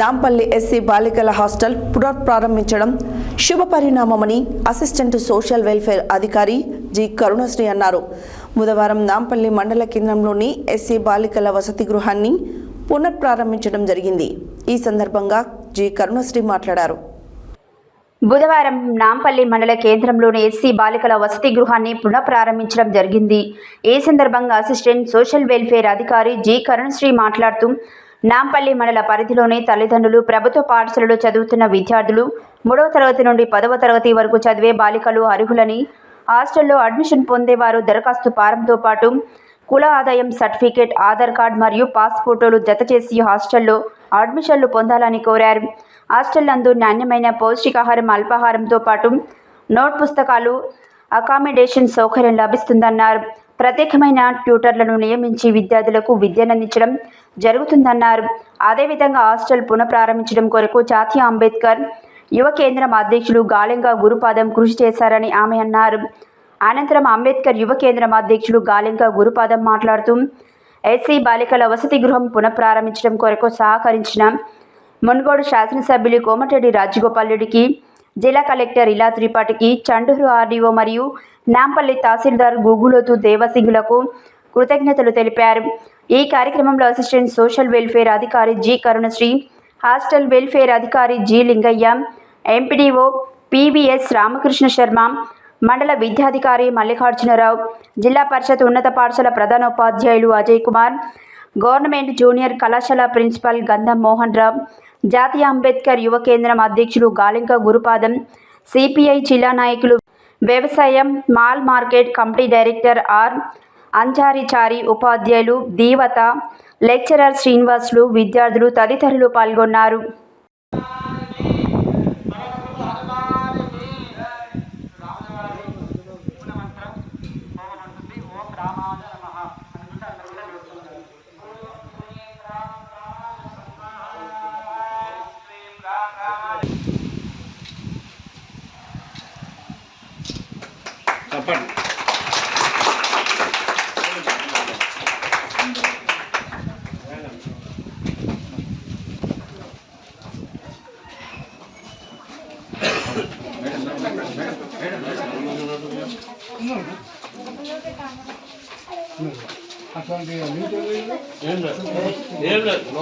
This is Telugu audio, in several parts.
నాంపల్లి ఎస్సీ బాలికల హాస్టల్ పునఃప్రారంభించడం శుభ పరిణామమని అసిస్టెంట్ సోషల్ వెల్ఫేర్ అధికారి జి కరుణశ్రీ అన్నారు. బుధవారం నాంపల్లి మండల కేంద్రంలోని ఎస్సీ బాలికల వసతి గృహాన్ని పునఃప్రారంభించడం జరిగింది. ఈ సందర్భంగా జి కరుణశ్రీ మాట్లాడారు. బుధవారం నాంపల్లి మండల కేంద్రంలోని ఎస్సీ బాలికల వసతి గృహాన్ని పునఃప్రారంభించడం జరిగింది. ఈ సందర్భంగా అసిస్టెంట్ సోషల్ వెల్ఫేర్ అధికారి జి కరుణశ్రీ మాట్లాడుతూ నాంపల్లి మండల పరిధిలోని తల్లిదండ్రులు ప్రభుత్వ పాఠశాలలో చదువుతున్న విద్యార్థులు మూడవ తరగతి నుండి పదవ తరగతి వరకు చదివే బాలికలు అర్హులని హాస్టల్లో అడ్మిషన్ పొందేవారు దరఖాస్తు ఫారంతో పాటు కుల ఆదాయం సర్టిఫికేట్ ఆధార్ కార్డ్ మరియు పాస్ ఫోటోలు జత చేసి హాస్టల్లో అడ్మిషన్లు పొందాలని కోరారు. హాస్టల్ నందు నాణ్యమైన పౌష్టికాహారం అల్పాహారంతో పాటు నోట్ పుస్తకాలు అకామిడేషన్ సౌకర్యం లభిస్తుందన్నారు. ప్రత్యేకమైన ట్యూటర్లను నియమించి విద్యార్థులకు విద్యనందించడం జరుగుతుందన్నారు. అదేవిధంగా హాస్టల్ పునఃప్రారంభించడం కొరకు జాతీయ అంబేద్కర్ యువ కేంద్రం అధ్యక్షులు గాలెంగా గురుపాదం కృషి చేశారని ఆమె అన్నారు. అనంతరం అంబేద్కర్ యువ కేంద్రం అధ్యక్షులు గాలింక గురుపాదం మాట్లాడుతూ ఎస్సీ బాలికల వసతి గృహం పునఃప్రారంభించడం కొరకు సహకరించిన మున్గోడు శాసనసభ్యులు కోమటిరెడ్డి రాజగోపాల్ రెడ్డికి జిల్లా కలెక్టర్ ఇలా త్రిపాఠికి చండూరు ఆర్డీఓ మరియు నాంపల్లి తహసీల్దార్ గూగులోతు దేవసింగులకు కృతజ్ఞతలు తెలిపారు. ఈ కార్యక్రమంలో అసిస్టెంట్ సోషల్ వెల్ఫేర్ అధికారి జి కరుణశ్రీ హాస్టల్ వెల్ఫేర్ అధికారి G Lingaiah MPDO PVS Ramakrishna Sharma మండల విద్యాధికారి మల్లికార్జునరావు జిల్లా పరిషత్ ఉన్నత పాఠశాల ప్రధానోపాధ్యాయులు అజయ్ కుమార్ గవర్నమెంట్ జూనియర్ కళాశాల ప్రిన్సిపల్ గంధం మోహన్ రావు జాతీయ అంబేద్కర్ యువ కేంద్రం అధ్యక్షులు గాలింక గురుపాదం సిపిఐ జిల్లా నాయకులు వ్యవసాయం మాల్ మార్కెట్ కమిటీ డైరెక్టర్ ఆర్ అంచారిచారి ఉపాధ్యాయులు దీవత లెక్చరర్ శ్రీనివాసులు విద్యార్థులు తదితరులు పాల్గొన్నారు చెప్పండి అట్లాంటి ఏం లేదు ఏం లేదు లోకల్ వాళ్ళకు కూడా. అట్లా ఉందా అంత నెట్టుకోవచ్చు వాళ్ళకు కూడా.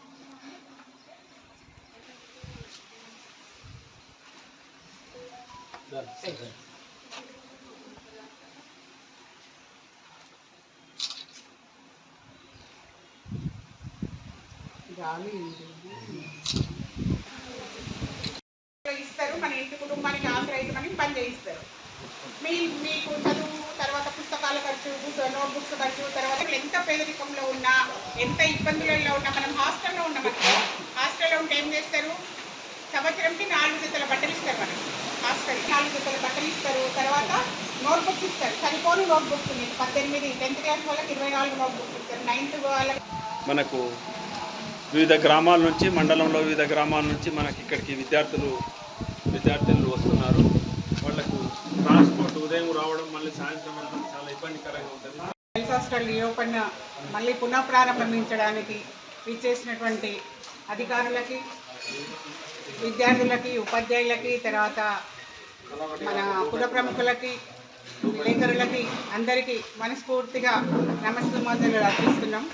ఇస్తారు మన ఇంటి కుటుంబానికి ఆశ్రయించమని పని చేయిస్తారు. మీ మీకు చదువు తర్వాత పుస్తకాల ఖర్చు నోట్ బుక్స్ ఖర్చు తర్వాత ఎంత పేదరికంలో ఉన్నా ఎంత ఇబ్బందులలో ఉన్నా మనం హాస్టల్లో ఉన్నాం హాస్టల్లో ఉంటే ఏం చేస్తారు? సంవత్సరంకి నాలుగు జతల బట్టలు ఇస్తారు మనకి హాస్టల్ నాలుగు జతల బట్టలు ఇస్తారు. తర్వాత నోట్ బుక్స్ ఇస్తారు. సరిపోని నోట్ బుక్స్ మీకు పద్దెనిమిది టెన్త్ క్లాస్ వాళ్ళకి ఇరవై నాలుగు నోట్ బుక్స్ ఇస్తారు. నైన్త్ వాళ్ళకి మనకు వివిధ గ్రామాల నుంచి మండలంలో వివిధ గ్రామాల నుంచి మనకి ఇక్కడికి విద్యార్థులు విద్యార్థులు వస్తున్నారు. వాళ్ళకు ట్రాన్స్పోర్ట్ ఉదయం రావడం మళ్ళీ సాయంత్రం వెళ్ళడం చాలా ఇబ్బందికరంగా ఉంటుంది. హెల్త్ హాస్టల్ రీఓపెన్ మళ్ళీ పునః ప్రారంభించడానికి ఇచ్చేసినటువంటి అధికారులకి విద్యార్థులకి ఉపాధ్యాయులకి తర్వాత మన కుల ప్రముఖులకి విలేకరులకి అందరికీ మనస్ఫూర్తిగా నమస్కారాలు అర్పిస్తున్నాం.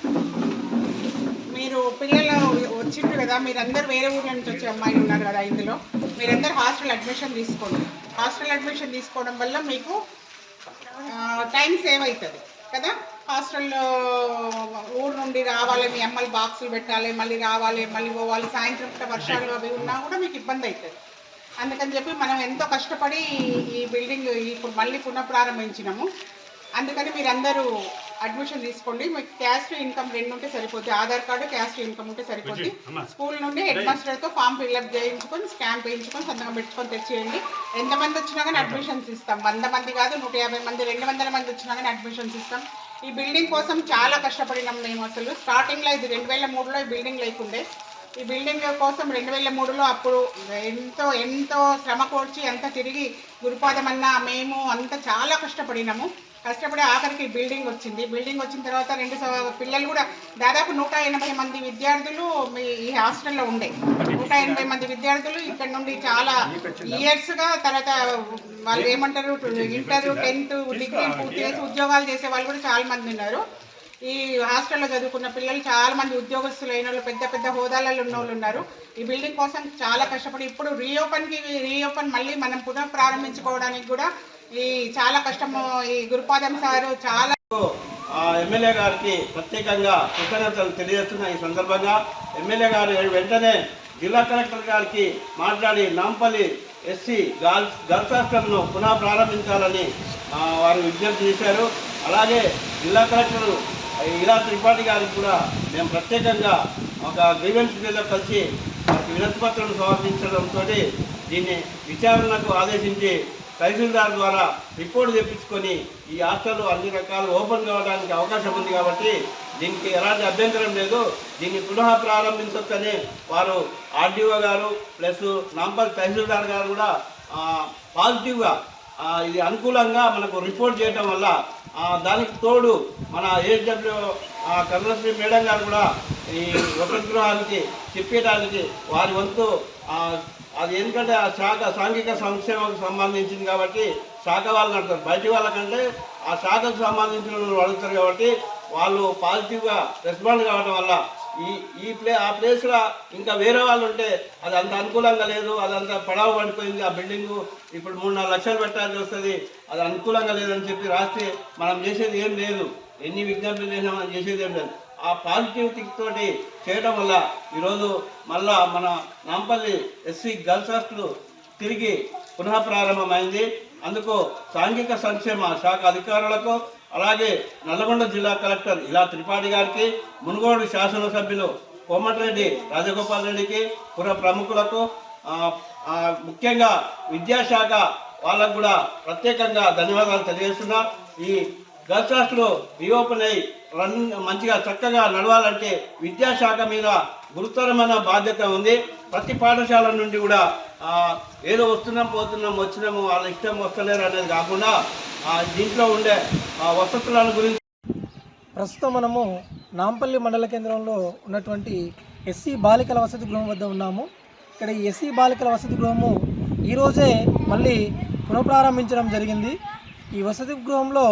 మీరు పిల్లలు వచ్చిండ్రు కదా మీరందరూ వేరే ఊర్ల నుంచి వచ్చే అమ్మాయిలు ఉన్నారు కదా ఇందులో. మీరందరూ హాస్టల్ అడ్మిషన్ తీసుకోండి. హాస్టల్ అడ్మిషన్ తీసుకోవడం వల్ల మీకు టైం సేవ్ అవుతుంది కదా? హాస్టల్లో ఊరు నుండి రావాలి మీ అమ్మలు బాక్సులు పెట్టాలి మళ్ళీ రావాలి మళ్ళీ పోవాలి సాయంత్రం పూట వర్షాలు అవి ఉన్నా కూడా మీకు ఇబ్బంది అవుతుంది. అందుకని చెప్పి మనం ఎంతో కష్టపడి ఈ బిల్డింగ్ ఇప్పుడు మళ్ళీ పునఃప్రారంభించినాము. అందుకని మీరందరూ అడ్మిషన్ తీసుకోండి. మీకు క్యాస్ట్ ఇన్కమ్ రెండు ఉంటే సరిపోద్ది. ఆధార్ కార్డు క్యాస్ట్ ఇన్కమ్ ఉంటే సరిపోద్ది. స్కూల్ నుండి హెడ్ మాస్టర్తో ఫామ్ ఫిల్అప్ చేయించుకొని స్కాన్ చేయించుకొని సంతకం పెట్టుకొని తెచ్చేయండి. ఎంతమంది వచ్చినా కానీ అడ్మిషన్స్ ఇస్తాం. వంద మంది కాదు నూట యాభై మంది రెండు వందల మంది వచ్చినా కానీ అడ్మిషన్స్ ఇస్తాం. ఈ బిల్డింగ్ కోసం చాలా కష్టపడినాం మేము అసలు. స్టార్టింగ్లో ఇది రెండు వేల మూడులో ఈ బిల్డింగ్ లేకుండే. ఈ బిల్డింగ్ కోసం రెండు వేల మూడులో అప్పుడు ఎంతో ఎంతో శ్రమ కోర్చి అంత తిరిగి గురుపాదమన్న మేము అంత చాలా కష్టపడినాము. కష్టపడి ఆఖరికి ఈ బిల్డింగ్ వచ్చింది. బిల్డింగ్ వచ్చిన తర్వాత రెండు సవ- పిల్లలు కూడా దాదాపు నూట ఎనభై మంది విద్యార్థులు మీ ఈ హాస్టల్లో ఉండే. నూట ఎనభై మంది విద్యార్థులు ఇక్కడ నుండి చాలా ఇయర్స్గా తర్వాత వాళ్ళు ఏమంటారు? ఇంటర్ టెన్త్ డిగ్రీ పూర్తి చేసి ఉద్యోగాలు చేసే వాళ్ళు కూడా చాలా మంది ఉన్నారు. ఈ హాస్టల్లో చదువుకున్న పిల్లలు చాలా మంది ఉద్యోగస్తులు అయిన వాళ్ళు పెద్ద పెద్ద హోదాలలో ఉన్న వాళ్ళు ఉన్నారు. ఈ బిల్డింగ్ కోసం చాలా కష్టపడి ఇప్పుడు రీఓపెన్కి రీఓపెన్ మళ్ళీ మనం పునః ప్రారంభించుకోవడానికి కూడా ఈ చాలా కష్టము. ఈ గురుపాదం సారు చాలా ఎమ్మెల్యే గారికి ప్రత్యేకంగా కృతజ్ఞతలు తెలియజేస్తున్న ఈ సందర్భంగా ఎమ్మెల్యే గారు వెంటనే జిల్లా కలెక్టర్ గారికి మాట్లాడి నాంపల్లి ఎస్సీ గర్ల్స్ గర్ల్స్ హాస్టల్ను పునః ప్రారంభించాలని వారు విజ్ఞప్తి చేశారు. అలాగే జిల్లా కలెక్టర్ ఇలా త్రిపాఠి గారికి కూడా మేము ప్రత్యేకంగా ఒక గ్రీవెన్స్ మీద కలిసి వినతి పత్రం సమర్పించడంతో దీన్ని విచారణకు ఆదేశించి తహసీల్దార్ ద్వారా రిపోర్ట్ తెప్పించుకొని ఈ హాస్టల్ అన్ని రకాలు ఓపెన్ కావడానికి అవకాశం ఉంది కాబట్టి దీనికి ఎలాంటి అభ్యంతరం లేదు. దీన్ని పునః ప్రారంభించవచ్చని వారు ఆర్డీఓ గారు ప్లస్ నాంపల్ తహసీల్దార్ గారు కూడా పాజిటివ్గా ఇది అనుకూలంగా మనకు రిపోర్ట్ చేయడం వల్ల దానికి తోడు మన ఏహెచ్డబ్ల్యూ కరుణశ్రీ మేడం గారు కూడా ఈ వసతి గృహానికి చెప్పేయడానికి వారి వంతు అది ఎందుకంటే ఆ శాఖ సాంఘిక సంక్షేమకు సంబంధించింది కాబట్టి శాఖ వాళ్ళని అంటారు బయటి వాళ్ళకంటే ఆ శాఖకు సంబంధించిన వాళ్ళు అడుగుతారు కాబట్టి వాళ్ళు పాజిటివ్గా రెస్పాండ్ కావడం వల్ల ఈ ఈ ప్లే ఆ ప్లేస్లో ఇంకా వేరే వాళ్ళు ఉంటే అది అంత అనుకూలంగా లేదు అదంతా పడావు పడిపోయింది ఆ బిల్డింగు ఇప్పుడు మూడు నాలుగు లక్షలు పెట్టాల్సి వస్తుంది అది అనుకూలంగా లేదని చెప్పి రాస్తే మనం చేసేది ఏం లేదు. ఎన్ని విజ్ఞప్తులు చేసినా మనం చేసేది ఏం లేదు. ఆ పాజిటివిటీతో చేయడం వల్ల ఈరోజు మళ్ళా మన నాంపల్లి ఎస్సీ గర్ల్స్ హాస్టల్ తిరిగి పునః ప్రారంభమైంది. అందుకు సాంఘిక సంక్షేమ శాఖ అధికారులకు అలాగే నల్లగొండ జిల్లా కలెక్టర్ ఇలా త్రిపాఠి గారికి మునుగోడు శాసనసభ్యులు కోమటిరెడ్డి రాజగోపాల్ రెడ్డికి పుర ప్రముఖులకు ముఖ్యంగా విద్యాశాఖ వాళ్ళకు కూడా ప్రత్యేకంగా ధన్యవాదాలు తెలియజేస్తున్నా. ఈ గర్ల్స్ హాస్టల్ రీఓపెన్ అయ్యి రన్ మంచిగా చక్కగా నడవాలంటే విద్యాశాఖ మీద గురుతరమైన బాధ్యత ఉంది. ప్రతి పాఠశాల నుండి కూడా ఏదో వస్తున్నాం పోతున్నాం వచ్చినాము వాళ్ళ ఇష్టం వస్తలేరు అనేది కాకుండా దీంట్లో ఉండే ఆ, వసతులను గురించి ప్రస్తుతం మనము నాంపల్లి మండల కేంద్రంలో ఉన్నటువంటి ఎస్సీ బాలికల వసతి గృహం వద్ద ఉన్నాము. ఇక్కడ ఈ ఎస్సీ బాలికల వసతి గృహము ఈరోజే మళ్ళీ పునఃప్రారంభించడం జరిగింది. ఈ వసతి గృహంలో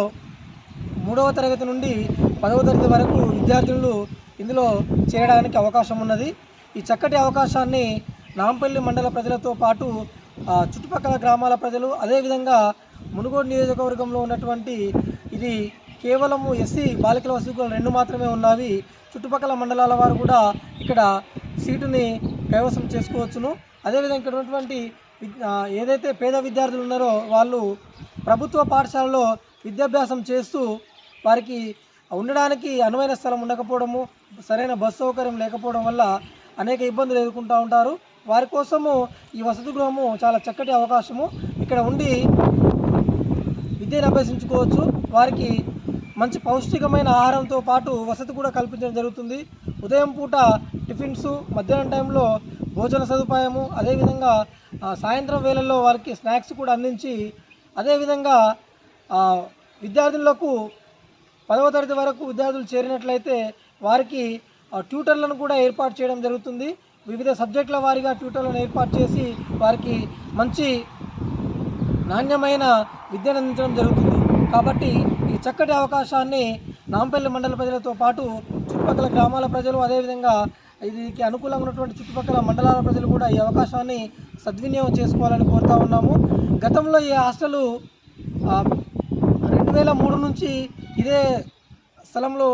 మూడవ తరగతి నుండి పదవ తరగతి వరకు విద్యార్థులు ఇందులో చేరడానికి అవకాశం ఉన్నది. ఈ చక్కటి అవకాశాన్ని నాంపల్లి మండల ప్రజలతో పాటు చుట్టుపక్కల గ్రామాల ప్రజలు అదేవిధంగా మునుగోడు నియోజకవర్గంలో ఉన్నటువంటి ఇది కేవలము ఎస్సీ బాలికల వసతులు రెండు మాత్రమే ఉన్నవి. చుట్టుపక్కల మండలాల వారు కూడా ఇక్కడ సీటుని కైవసం చేసుకోవచ్చును. అదేవిధంగా ఇక్కడ ఉన్నటువంటి ఏదైతే పేద విద్యార్థులు ఉన్నారో వాళ్ళు ప్రభుత్వ పాఠశాలలో విద్యాభ్యాసం చేస్తూ వారికి ఉండడానికి అనువైన స్థలం ఉండకపోవడము సరైన బస్సు సౌకర్యం లేకపోవడం వల్ల అనేక ఇబ్బందులు ఎదుర్కొంటూ ఉంటారు. వారి కోసము ఈ వసతి గృహము చాలా చక్కటి అవకాశము. ఇక్కడ ఉండి విద్యను అభ్యసించుకోవచ్చు. వారికి మంచి పౌష్టికమైన ఆహారంతో పాటు వసతి కూడా కల్పించడం జరుగుతుంది. ఉదయం పూట టిఫిన్స్ మధ్యాహ్నం టైంలో భోజన సదుపాయము అదేవిధంగా సాయంత్రం వేళల్లో వారికి స్నాక్స్ కూడా అందించి అదేవిధంగా విద్యార్థులకు పదవ తరగతి వరకు విద్యార్థులు చేరినట్లయితే వారికి ఆ, ట్యూటర్లను కూడా ఏర్పాటు చేయడం జరుగుతుంది. వివిధ సబ్జెక్టుల వారీగా ట్యూటర్లను ఏర్పాటు చేసి వారికి మంచి నాణ్యమైన విద్యను అందించడం జరుగుతుంది. కాబట్టి ఈ చక్కటి అవకాశాన్ని నాంపల్లి మండల ప్రజలతో పాటు చుట్టుపక్కల గ్రామాల ప్రజలు అదేవిధంగా దీనికి అనుకూలంగా ఉన్నటువంటి చుట్టుపక్కల మండలాల ప్రజలు కూడా ఈ అవకాశాన్ని సద్వినియోగం చేసుకోవాలని కోరుతా ఉన్నాము. గతంలో ఈ హాస్టలు రెండు వేల మూడు నుంచి ఇదే స్థలంలో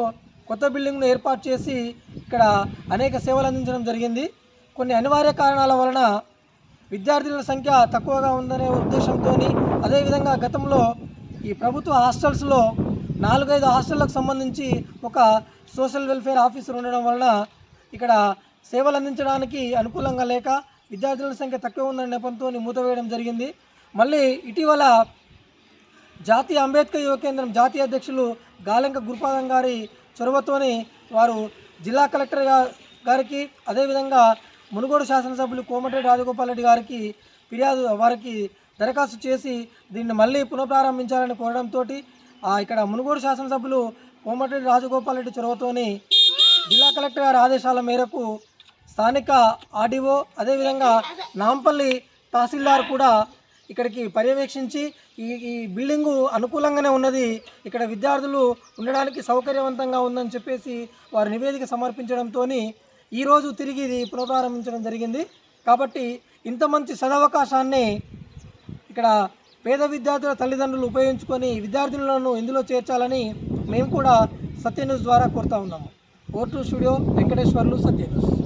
కొత్త బిల్డింగ్ను ఏర్పాటు చేసి ఇక్కడ అనేక సేవలు అందించడం జరిగింది. కొన్ని అనివార్య కారణాల వలన విద్యార్థుల సంఖ్య తక్కువగా ఉందనే ఉద్దేశంతో అదేవిధంగా గతంలో ఈ ప్రభుత్వ హాస్టల్స్లో నాలుగైదు హాస్టళ్ళకు సంబంధించి ఒక సోషల్ వెల్ఫేర్ ఆఫీసర్ ఉండడం వలన ఇక్కడ సేవలు అందించడానికి అనుకూలంగా లేక విద్యార్థుల సంఖ్య తక్కువ ఉన్న నెపంతో మూతవేయడం జరిగింది. మళ్ళీ ఇటీవల జాతీయ అంబేద్కర్ యువ కేంద్రం జాతీయ అధ్యక్షులు గాలెంక గురుపాదం గారి చొరవతోని వారు జిల్లా కలెక్టర్ గారికి అదేవిధంగా మునుగోడు శాసనసభ్యులు కోమటిరెడ్డి రాజగోపాల్ రెడ్డి గారికి ఫిర్యాదు వారికి దరఖాస్తు చేసి దీన్ని మళ్ళీ పునఃప్రారంభించాలని కోరడంతో ఇక్కడ మునుగోడు శాసనసభ్యులు కోమటిరెడ్డి రాజగోపాల్ రెడ్డి చొరవతోని జిల్లా కలెక్టర్ గారి ఆదేశాల మేరకు స్థానిక ఆర్డీఓ అదేవిధంగా నాంపల్లి తహసీల్దార్ కూడా ఇక్కడికి పర్యవేక్షించి ఈ ఈ బిల్డింగు అనుకూలంగానే ఉన్నది. ఇక్కడ విద్యార్థులు ఉండడానికి సౌకర్యవంతంగా ఉందని చెప్పేసి వారు నివేదిక సమర్పించడంతో ఈరోజు తిరిగి ఇది పునఃప్రారంభించడం జరిగింది. కాబట్టి ఇంత మంచి సదవకాశాన్ని ఇక్కడ పేద విద్యార్థుల తల్లిదండ్రులు ఉపయోగించుకొని విద్యార్థులను ఇందులో చేర్చాలని మేము కూడా సత్య న్యూస్ ద్వారా కోరుతా ఉన్నాము. ఓటు స్టూడియో వెంకటేశ్వర్లు సత్య న్యూస్